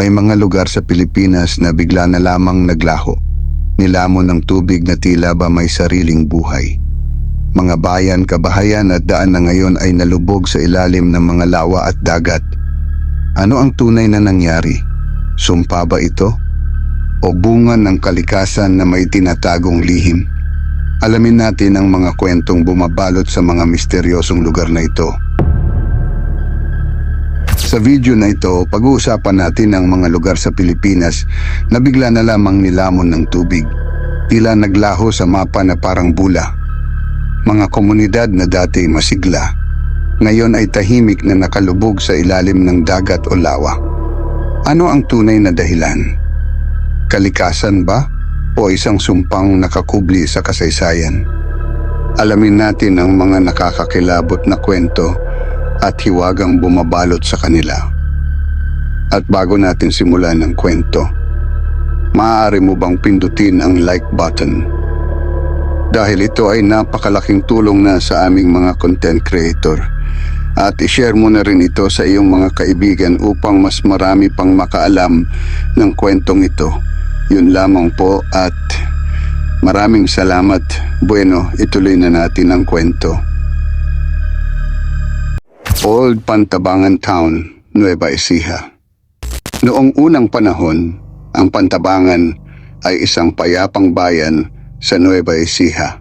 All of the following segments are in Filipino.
May mga lugar sa Pilipinas na bigla na lamang naglaho. Nilamon ng tubig na tila ba may sariling buhay. Mga bayan, kabahayan at daan na ngayon ay nalubog sa ilalim ng mga lawa at dagat. Ano ang tunay na nangyari? Sumpa ba ito? O bunga ng kalikasan na may tinatagong lihim? Alamin natin ang mga kwentong bumabalot sa mga misteryosong lugar na ito. Sa video na ito, pag-uusapan natin ang mga lugar sa Pilipinas na bigla na lamang nilamon ng tubig. Tila naglaho sa mapa na parang bula. Mga komunidad na dati masigla, ngayon ay tahimik na nakalubog sa ilalim ng dagat o lawa. Ano ang tunay na dahilan? Kalikasan ba? O isang sumpang nakakubli sa kasaysayan? Alamin natin ang mga nakakakilabot na kwento at hiwagang bumabalot sa kanila. At bago natin simulan ang kwento, maaari mo bang pindutin ang like button? Dahil ito ay napakalaking tulong na sa aming mga content creator. At ishare mo na rin ito sa iyong mga kaibigan upang mas marami pang makaalam ng kwentong ito. Yun lamang po at maraming salamat. Bueno, ituloy na natin ang kwento. Old Pantabangan Town, Nueva Ecija. Noong unang panahon, ang Pantabangan ay isang payapang bayan sa Nueva Ecija.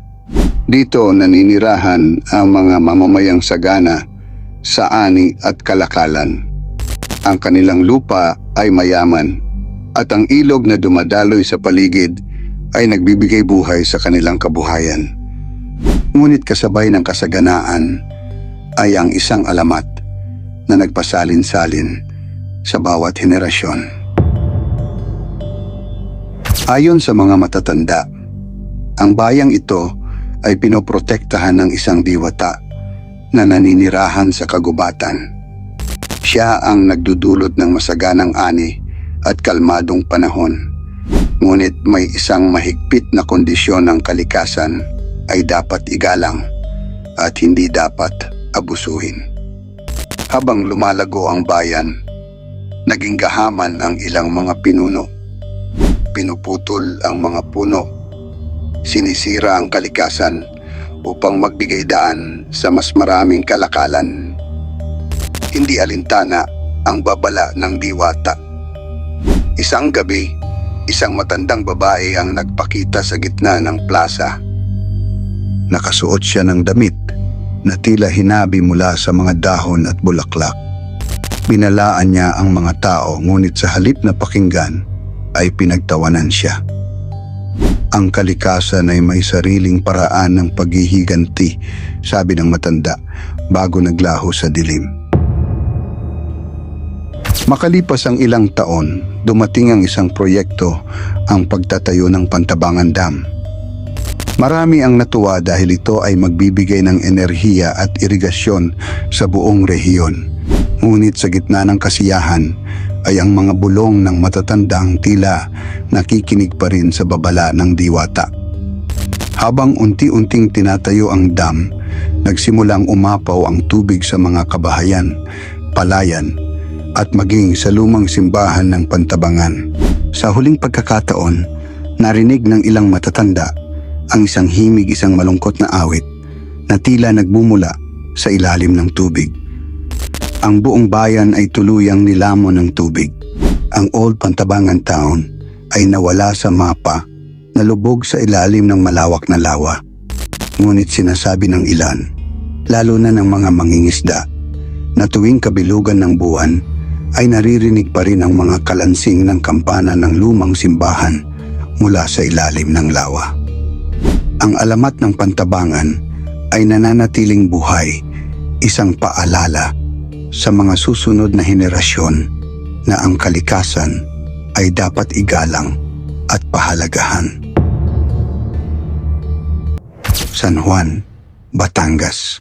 Dito naninirahan ang mga mamamayang sagana sa ani at kalakalan. Ang kanilang lupa ay mayaman at ang ilog na dumadaloy sa paligid ay nagbibigay buhay sa kanilang kabuhayan. Ngunit kasabay ng kasaganaan ay ang isang alamat na nagpasalin-salin sa bawat henerasyon. Ayon sa mga matatanda, ang bayang ito ay pinoprotektahan ng isang diwata na naninirahan sa kagubatan. Siya ang nagdudulot ng masaganang ani at kalmadong panahon. Ngunit may isang mahigpit na kondisyon ng kalikasan ay dapat igalang at hindi dapat abusuhin. Habang lumalago ang bayan, naging gahaman ang ilang mga pinuno. Pinuputol ang mga puno. Sinisira ang kalikasan upang magbigay daan sa mas maraming kalakalan. Hindi alintana ang babala ng diwata. Isang gabi, isang matandang babae ang nagpakita sa gitna ng plaza. Nakasuot siya ng damit na tila hinabi mula sa mga dahon at bulaklak. Binalaan niya ang mga tao ngunit sa halip na pakinggan ay pinagtawanan siya. Ang kalikasan ay may sariling paraan ng paghihiganti, sabi ng matanda, bago naglaho sa dilim. Makalipas ang ilang taon, dumating ang isang proyekto, ang pagtatayo ng Pantabangan Dam. Marami ang natuwa dahil ito ay magbibigay ng enerhiya at irigasyon sa buong rehiyon. Ngunit sa gitna ng kasiyahan ay ang mga bulong ng matatandang tila nakikinig pa rin sa babala ng diwata. Habang unti-unting tinatayo ang dam, nagsimulang umapaw ang tubig sa mga kabahayan, palayan, at maging sa lumang simbahan ng pantabangan. Sa huling pagkakataon, narinig ng ilang matatanda ang isang himig isang malungkot na awit na tila nagbumula sa ilalim ng tubig. Ang buong bayan ay tuluyang nilamon ng tubig. Ang Old Pantabangan Town ay nawala sa mapa na lubog sa ilalim ng malawak na lawa. Ngunit sinasabi ng ilan, lalo na ng mga mangingisda, na tuwing kabilugan ng buwan ay naririnig pa rin ang mga kalansing ng kampana ng lumang simbahan mula sa ilalim ng lawa. Ang alamat ng pantabangan ay nananatiling buhay, isang paalala sa mga susunod na henerasyon na ang kalikasan ay dapat igalang at pahalagahan. San Juan, Batangas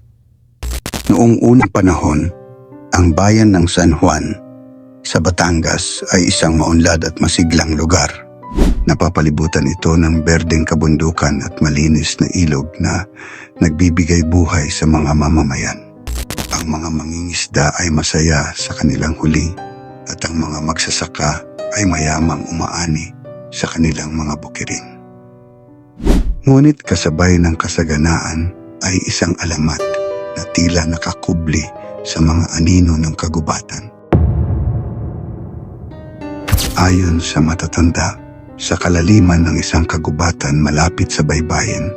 Noong unang panahon, ang bayan ng San Juan sa Batangas ay isang maunlad at masiglang lugar. Napapalibutan ito ng berdeng kabundukan at malinis na ilog na nagbibigay buhay sa mga mamamayan. Ang mga mangingisda ay masaya sa kanilang huli at ang mga magsasaka ay mayamang umaani sa kanilang mga bukirin. Ngunit kasabay ng kasaganaan ay isang alamat na tila nakakubli sa mga anino ng kagubatan. Ayon sa matatanda, sa kalaliman ng isang kagubatan malapit sa baybayin,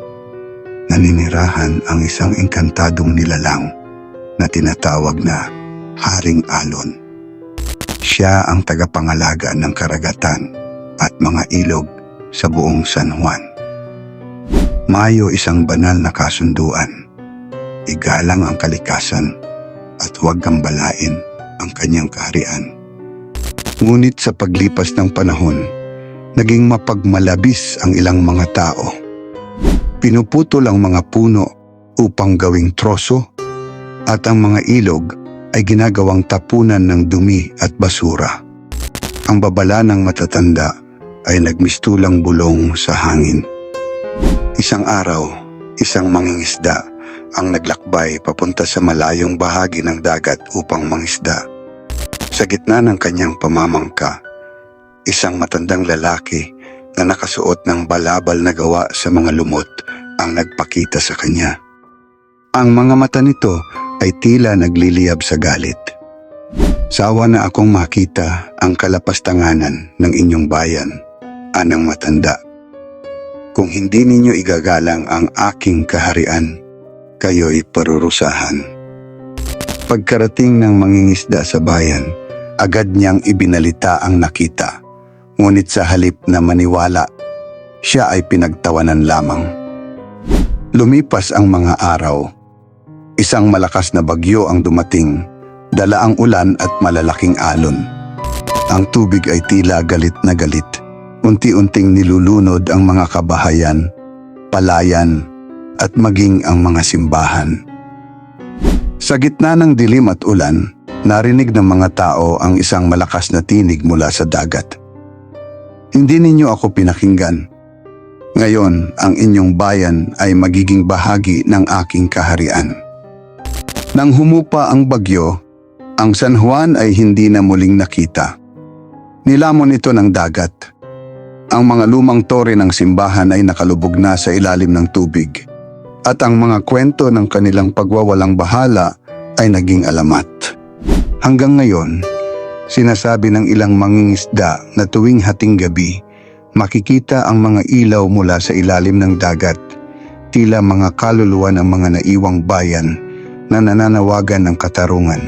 naninirahan ang isang engkantadong nilalang na tinatawag na Haring Alon. Siya ang tagapangalaga ng karagatan at mga ilog sa buong San Juan. Mayo isang banal na kasunduan. Igalang ang kalikasan at huwag gambalain ang kanyang kaharian. Ngunit sa paglipas ng panahon, naging mapagmalabis ang ilang mga tao. Pinuputol ang mga puno upang gawing troso at ang mga ilog ay ginagawang tapunan ng dumi at basura. Ang babala ng matatanda ay nagmistulang bulong sa hangin. Isang araw, isang mangingisda ang naglakbay papunta sa malayong bahagi ng dagat upang mangisda. Sa gitna ng kanyang pamamangka, isang matandang lalaki na nakasuot ng balabal na gawa sa mga lumot ang nagpakita sa kanya. Ang mga mata nito ay tila nagliliyab sa galit. Sawa na akong makita ang kalapastanganan ng inyong bayan, anang matanda. Kung hindi ninyo igagalang ang aking kaharian, kayo'y parurusahan. Pagkarating ng mangingisda sa bayan, agad niyang ibinalita ang nakita. Ngunit sa halip na maniwala, siya ay pinagtawanan lamang. Lumipas ang mga araw. Isang malakas na bagyo ang dumating, dala ang ulan at malalaking alon. Ang tubig ay tila galit na galit. Unti-unting nilulunod ang mga kabahayan, palayan, at maging ang mga simbahan. Sa gitna ng dilim at ulan, narinig ng mga tao ang isang malakas na tinig mula sa dagat. Hindi ninyo ako pinakinggan. Ngayon, ang inyong bayan ay magiging bahagi ng aking kaharian. Nang humupa ang bagyo, ang San Juan ay hindi na muling nakita. Nilamon ito ng dagat. Ang mga lumang tore ng simbahan ay nakalubog na sa ilalim ng tubig at ang mga kwento ng kanilang pagwawalang bahala ay naging alamat. Hanggang ngayon, sinasabi ng ilang mangingisda na tuwing hating gabi, makikita ang mga ilaw mula sa ilalim ng dagat, tila mga kaluluwa ng mga naiwang bayan na nananawagan ng katarungan.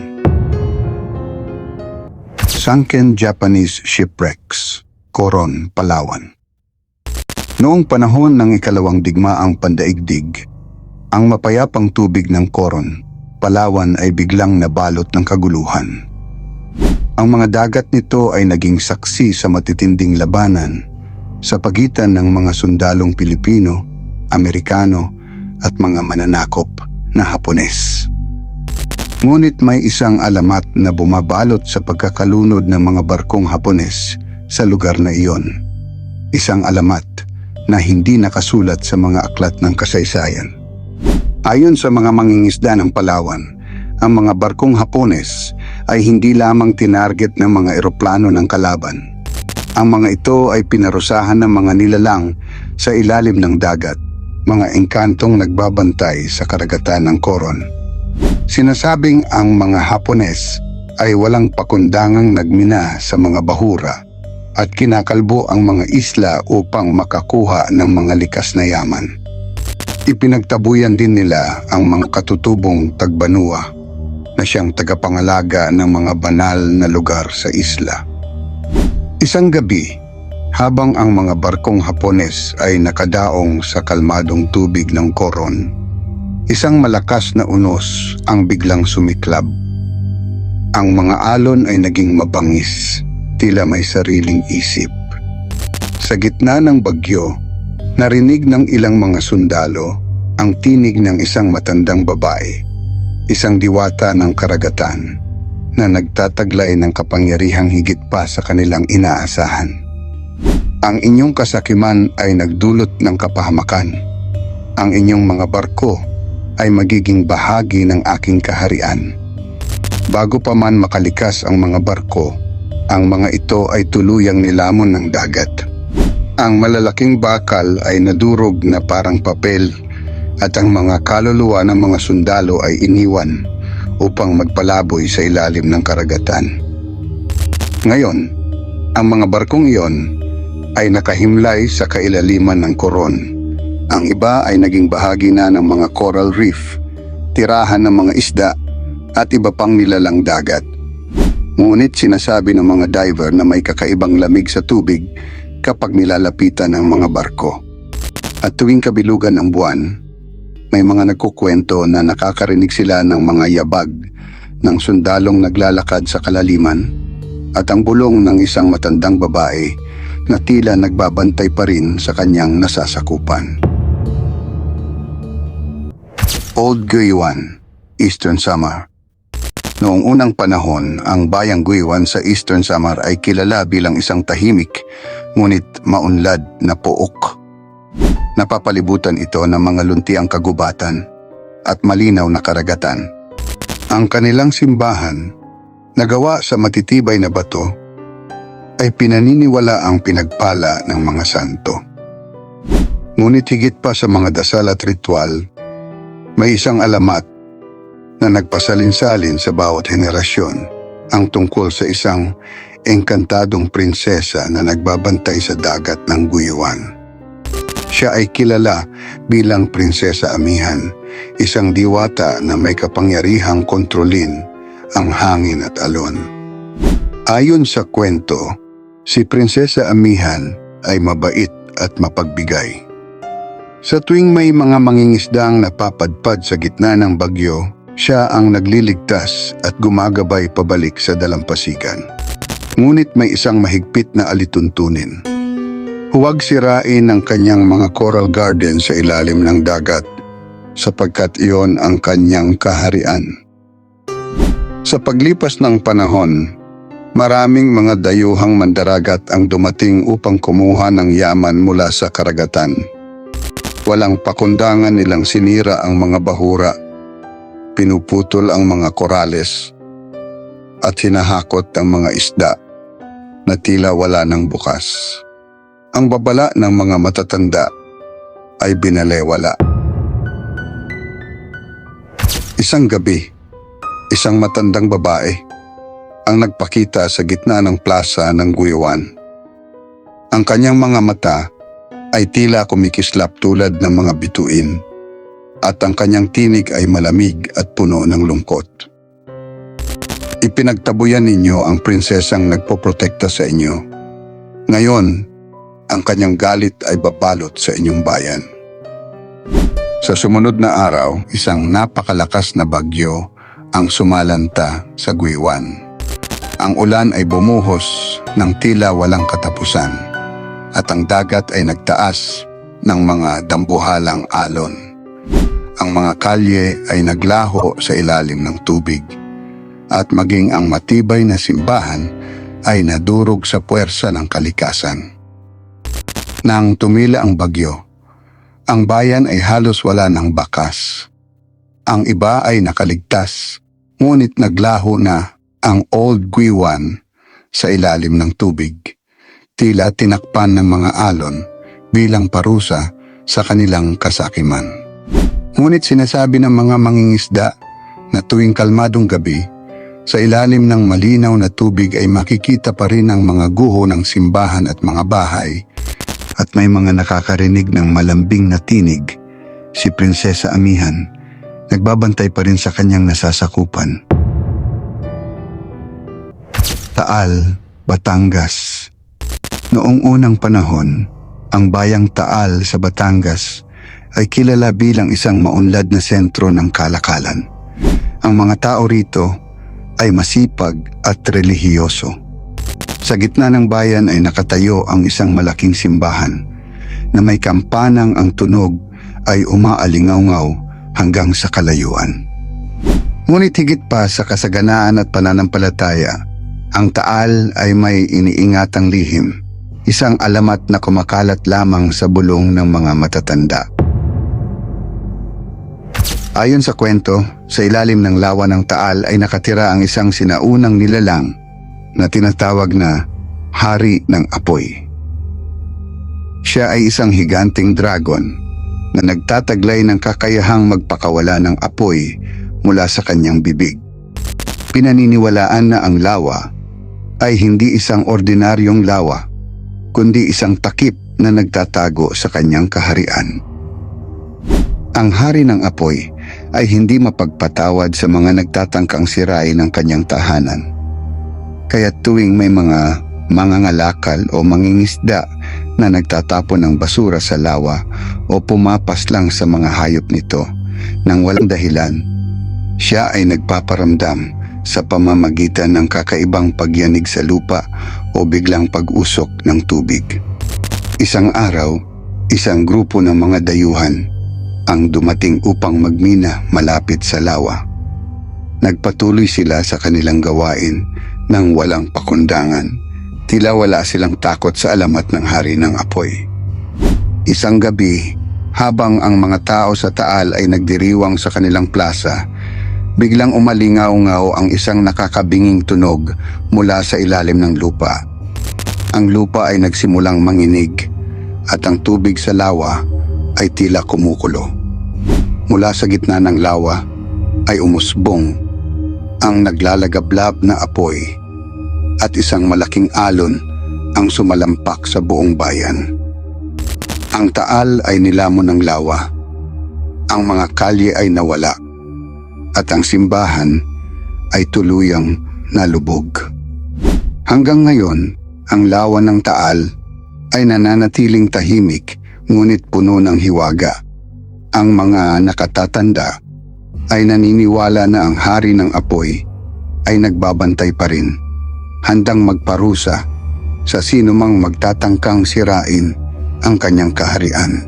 Sunken Japanese Shipwrecks, Coron, Palawan Noong panahon ng ikalawang digmaang pandaigdig, ang mapayapang tubig ng Coron, Palawan ay biglang nabalot ng kaguluhan. Ang mga dagat nito ay naging saksi sa matitinding labanan sa pagitan ng mga sundalong Pilipino, Amerikano at mga mananakop na Hapones. Ngunit may isang alamat na bumabalot sa pagkakalunod ng mga barkong Hapones sa lugar na iyon. Isang alamat na hindi nakasulat sa mga aklat ng kasaysayan. Ayon sa mga mangingisda ng Palawan, ang mga barkong Hapones ay hindi lamang tinarget ng mga eroplano ng kalaban. Ang mga ito ay pinarusahan ng mga nilalang sa ilalim ng dagat, mga engkantong nagbabantay sa karagatan ng Coron. Sinasabing ang mga Hapones ay walang pakundangang nagmina sa mga bahura at kinakalbo ang mga isla upang makakuha ng mga likas na yaman. Ipinagtabuyan din nila ang mga katutubong tagbanua na siyang tagapangalaga ng mga banal na lugar sa isla. Isang gabi, habang ang mga barkong Hapones ay nakadaong sa kalmadong tubig ng Coron, isang malakas na unos ang biglang sumiklab. Ang mga alon ay naging mabangis, tila may sariling isip. Sa gitna ng bagyo, narinig ng ilang mga sundalo ang tinig ng isang matandang babae, isang diwata ng karagatan na nagtataglay ng kapangyarihang higit pa sa kanilang inaasahan. Ang inyong kasakiman ay nagdulot ng kapahamakan. Ang inyong mga barko ay magiging bahagi ng aking kaharian. Bago pa man makalikas ang mga barko, Ang mga ito ay tuluyang nilamon ng dagat. Ang malalaking bakal ay nadurog na parang papel at ang mga kaluluwa ng mga sundalo ay iniwan upang magpalaboy sa ilalim ng karagatan. Ngayon, ang mga barkong iyon ay nakahimlay sa kailaliman ng koron. Ang iba ay naging bahagi na ng mga coral reef, tirahan ng mga isda at iba pang nilalang dagat. Ngunit sinasabi ng mga diver na may kakaibang lamig sa tubig kapag nilalapitan ng mga barko. At tuwing kabilugan ng buwan, may mga nagkukwento na nakakarinig sila ng mga yabag ng sundalong naglalakad sa kalaliman at ang bulong ng isang matandang babae na tila nagbabantay pa rin sa kanyang nasasakupan. Old Guyuan, Eastern Samar Noong unang panahon, ang bayang Guyuan sa Eastern Samar ay kilala bilang isang tahimik ngunit maunlad na pook. Napapalibutan ito ng mga luntiang kagubatan at malinaw na karagatan. Ang kanilang simbahan, nagawa sa matitibay na bato, ay pinaniniwala ang pinagpala ng mga santo. Ngunit higit pa sa mga dasal at ritual, may isang alamat na nagpasalin-salin sa bawat henerasyon ang tungkol sa isang engkantadong prinsesa na nagbabantay sa dagat ng Guyuan. Siya ay kilala bilang Prinsesa Amihan, isang diwata na may kapangyarihang kontrolin ang hangin at alon. Ayon sa kwento, si Prinsesa Amihan ay mabait at mapagbigay. Sa tuwing may mga mangingisdang napapadpad sa gitna ng bagyo, siya ang nagliligtas at gumagabay pabalik sa dalampasigan. Ngunit may isang mahigpit na alituntunin. Huwag sirain ang kanyang mga coral garden sa ilalim ng dagat sapagkat iyon ang kanyang kaharian. Sa paglipas ng panahon, maraming mga dayuhang mandaragat ang dumating upang kumuha ng yaman mula sa karagatan. Walang pakundangan nilang sinira ang mga bahura, pinuputol ang mga korales, at hinahakot ang mga isda na tila wala ng bukas. Ang babala ng mga matatanda ay binalewala. Isang gabi, isang matandang babae ang nagpakita sa gitna ng plaza ng Guyuan. Ang kanyang mga mata ay tila kumikislap tulad ng mga bituin at ang kanyang tinig ay malamig at puno ng lungkot. Ipinagtabuyan ninyo ang prinsesang nagpoprotekta sa inyo. Ngayon, ang kanyang galit ay babalot sa inyong bayan. Sa sumunod na araw, isang napakalakas na bagyo ang sumalanta sa Guiwan. Ang ulan ay bumuhos ng tila walang katapusan at ang dagat ay nagtaas ng mga dambuhalang alon. Ang mga kalye ay naglaho sa ilalim ng tubig at maging ang matibay na simbahan ay nadurog sa puwersa ng kalikasan. Nang tumila ang bagyo, ang bayan ay halos wala ng bakas. Ang iba ay nakaligtas, ngunit naglaho na ang Old Guiwan sa ilalim ng tubig. Tila tinakpan ng mga alon bilang parusa sa kanilang kasakiman. Ngunit sinasabi ng mga mangingisda na tuwing kalmadong gabi, sa ilalim ng malinaw na tubig ay makikita pa rin ang mga guho ng simbahan at mga bahay may mga nakakarinig ng malambing na tinig, si Prinsesa Amihan, nagbabantay pa rin sa kanyang nasasakupan. Taal, Batangas Noong unang panahon, ang bayang Taal sa Batangas ay kilala bilang isang maunlad na sentro ng kalakalan. Ang mga tao rito ay masipag at relihiyoso. Sa gitna ng bayan ay nakatayo ang isang malaking simbahan na may kampanang ang tunog ay umaalingaw-ngaw hanggang sa kalayuan. Ngunit higit pa sa kasaganaan at pananampalataya, ang taal ay may iniingatang lihim, isang alamat na kumakalat lamang sa bulong ng mga matatanda. Ayon sa kwento, sa ilalim ng lawa ng taal ay nakatira ang isang sinaunang nilalang na tinatawag na Hari ng Apoy. Siya ay isang higanting dragon na nagtataglay ng kakayahang magpakawala ng apoy mula sa kanyang bibig. Pinaniniwalaan na ang lawa ay hindi isang ordinaryong lawa, kundi isang takip na nagtatago sa kanyang kaharian. Ang hari ng apoy ay hindi mapagpatawad sa mga nagtatangkang sirain ng kanyang tahanan. Kaya tuwing may mga mangangalakal o mangingisda na nagtatapon ng basura sa lawa o pumapas lang sa mga hayop nito nang walang dahilan, siya ay nagpaparamdam sa pamamagitan ng kakaibang pagyanig sa lupa o biglang pag-usok ng tubig. Isang araw, isang grupo ng mga dayuhan ang dumating upang magmina malapit sa lawa. Nagpatuloy sila sa kanilang gawain nang walang pakundangan. Tila wala silang takot sa alamat ng hari ng apoy. Isang gabi, habang ang mga tao sa Taal ay nagdiriwang sa kanilang plaza, biglang umalingaw-ngaw ang isang nakakabinging tunog mula sa ilalim ng lupa. Ang lupa ay nagsimulang manginig at ang tubig sa lawa ay tila kumukulo. Mula sa gitna ng lawa ay umusbong ang naglalagablab na apoy at isang malaking alon ang sumalampak sa buong bayan. Ang taal ay nilamon ng lawa. Ang mga kalye ay nawala at ang simbahan ay tuluyang nalubog. Hanggang ngayon, ang lawa ng taal ay nananatiling tahimik ngunit puno ng hiwaga. Ang mga nakatatanda ay naniniwala na ang hari ng apoy ay nagbabantay pa rin, handang magparusa sa sinumang magtatangkang sirain ang kanyang kaharian.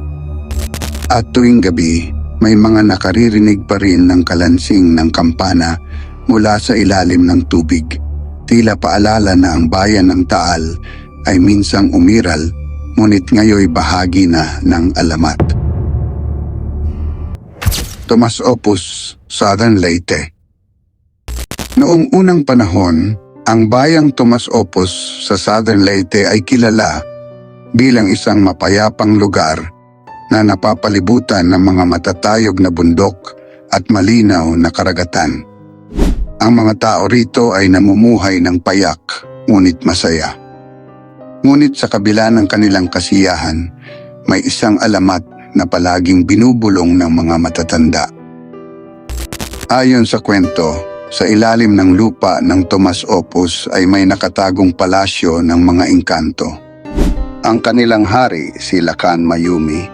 At tuwing gabi, may mga nakaririnig pa rin ng kalansing ng kampana mula sa ilalim ng tubig. Tila paalala na ang bayan ng Taal ay minsang umiral ngunit ngayoy bahagi na ng alamat. Tomas Opus, Southern Leyte Noong unang panahon, ang bayang Tomas Opus sa Southern Leyte ay kilala bilang isang mapayapang lugar na napapalibutan ng mga matatayog na bundok at malinaw na karagatan. Ang mga tao rito ay namumuhay ng payak ngunit masaya. Ngunit sa kabila ng kanilang kasiyahan, may isang alamat na palaging binubulong ng mga matatanda. Ayon sa kwento, sa ilalim ng lupa ng Tomas Opus ay may nakatagong palasyo ng mga engkanto. Ang kanilang hari, si Lakan Mayumi,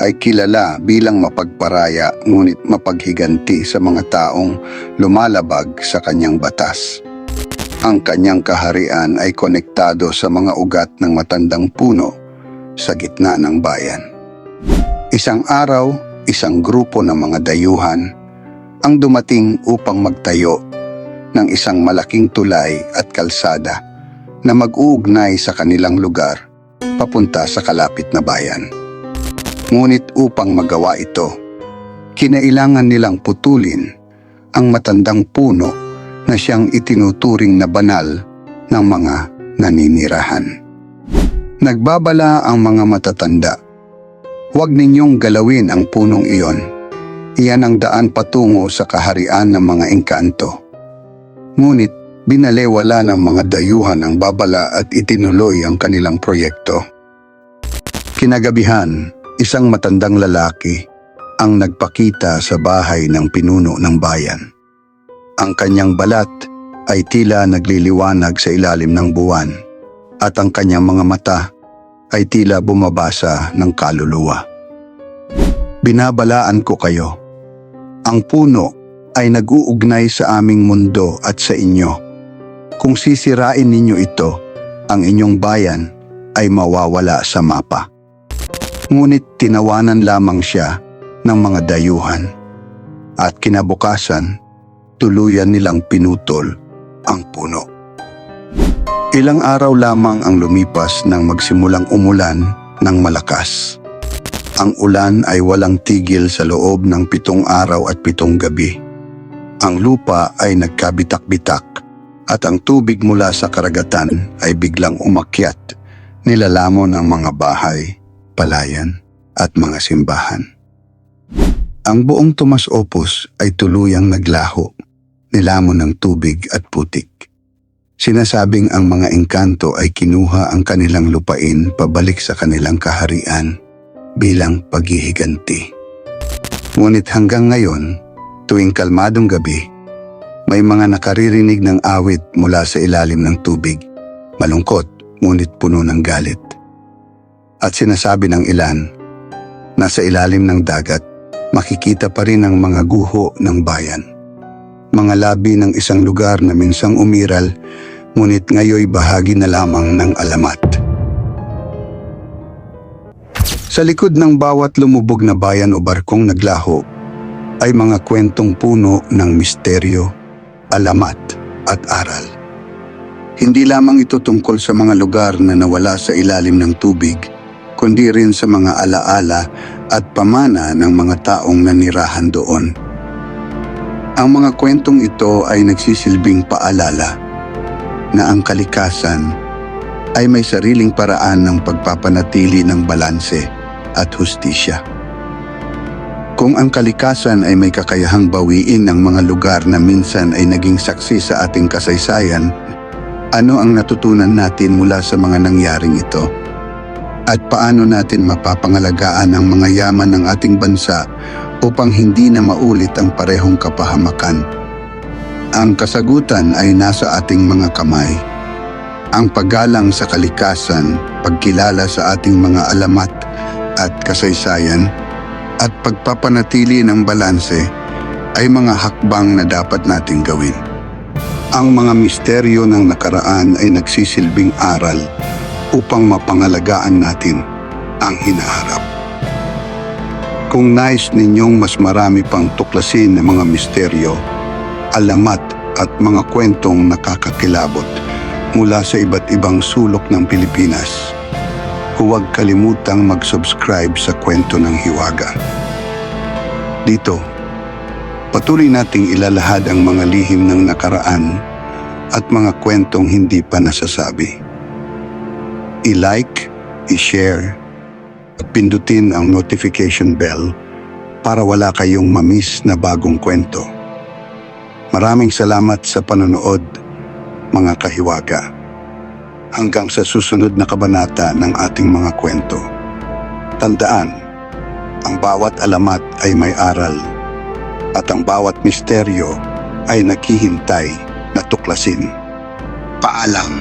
ay kilala bilang mapagparaya ngunit mapaghiganti sa mga taong lumalabag sa kanyang batas. Ang kanyang kaharian ay konektado sa mga ugat ng matandang puno sa gitna ng bayan. Isang araw, isang grupo ng mga dayuhan ang dumating upang magtayo ng isang malaking tulay at kalsada na mag-uugnay sa kanilang lugar papunta sa kalapit na bayan. Ngunit upang magawa ito, kinailangan nilang putulin ang matandang puno na siyang itinuturing na banal ng mga naninirahan. Nagbabala ang mga matatanda. Huwag ninyong galawin ang punong iyon. Iyan ang daan patungo sa kaharian ng mga engkanto. Ngunit binalewala ng mga dayuhan ang babala at itinuloy ang kanilang proyekto. Kinagabihan, isang matandang lalaki ang nagpakita sa bahay ng pinuno ng bayan. Ang kanyang balat ay tila nagliliwanag sa ilalim ng buwan at ang kanyang mga mata ay tila bumabasa ng kaluluwa. Binabalaan ko kayo. Ang puno ay nag-uugnay sa aming mundo at sa inyo. Kung sisirain ninyo ito, ang inyong bayan ay mawawala sa mapa ngunit tinawanan lamang siya ng mga dayuhan. At kinabukasan, tuluyan nilang pinutol ang puno. Ilang araw lamang ang lumipas nang magsimulang umulan ng malakas. Ang ulan ay walang tigil sa loob ng pitong araw at pitong gabi. Ang lupa ay nagkabitak-bitak at ang tubig mula sa karagatan ay biglang umakyat, nilalamon ang mga bahay, palayan at mga simbahan. Ang buong Tomas Opus ay tuluyang naglaho, nilamon ng tubig at putik. Sinasabing ang mga engkanto ay kinuha ang kanilang lupain pabalik sa kanilang kaharian bilang paghihiganti. Ngunit hanggang ngayon, tuwing kalmadong gabi, may mga nakaririnig ng awit mula sa ilalim ng tubig, malungkot ngunit puno ng galit. At sinasabi ng ilan, nasa ilalim ng dagat, makikita pa rin ang mga guho ng bayan. Mga labi ng isang lugar na minsang umiral, ngunit ngayoy bahagi na lamang ng alamat. Sa likod ng bawat lumubog na bayan o barkong naglaho, ay mga kwentong puno ng misteryo, alamat at aral. Hindi lamang ito tungkol sa mga lugar na nawala sa ilalim ng tubig, kundi rin sa mga alaala at pamana ng mga taong nanirahan doon. Ang mga kwentong ito ay nagsisilbing paalala na ang kalikasan ay may sariling paraan ng pagpapanatili ng balanse at hustisya. Kung ang kalikasan ay may kakayahang bawiin ng mga lugar na minsan ay naging saksi sa ating kasaysayan, ano ang natutunan natin mula sa mga nangyaring ito? At paano natin mapapangalagaan ang mga yaman ng ating bansa upang hindi na maulit ang parehong kapahamakan? Ang kasagutan ay nasa ating mga kamay. Ang paggalang sa kalikasan, pagkilala sa ating mga alamat at kasaysayan, at pagpapanatili ng balanse ay mga hakbang na dapat nating gawin. Ang mga misteryo ng nakaraan ay nagsisilbing aral upang mapangalagaan natin ang hinaharap. Kung nais ninyong mas marami pang tuklasin ng mga misteryo, alamat at mga kwentong nakakakilabot mula sa iba't ibang sulok ng Pilipinas, huwag kalimutang mag-subscribe sa Kwento ng Hiwaga. Dito, patuloy nating ilalahad ang mga lihim ng nakaraan at mga kwentong hindi pa nasasabi. I-like, i-share, at pindutin ang notification bell para wala kayong mamiss na bagong kwento. Maraming salamat sa panonood, mga kahiwaga. Hanggang sa susunod na kabanata ng ating mga kwento. Tandaan, ang bawat alamat ay may aral at ang bawat misteryo ay naghihintay na tuklasin. Paalam.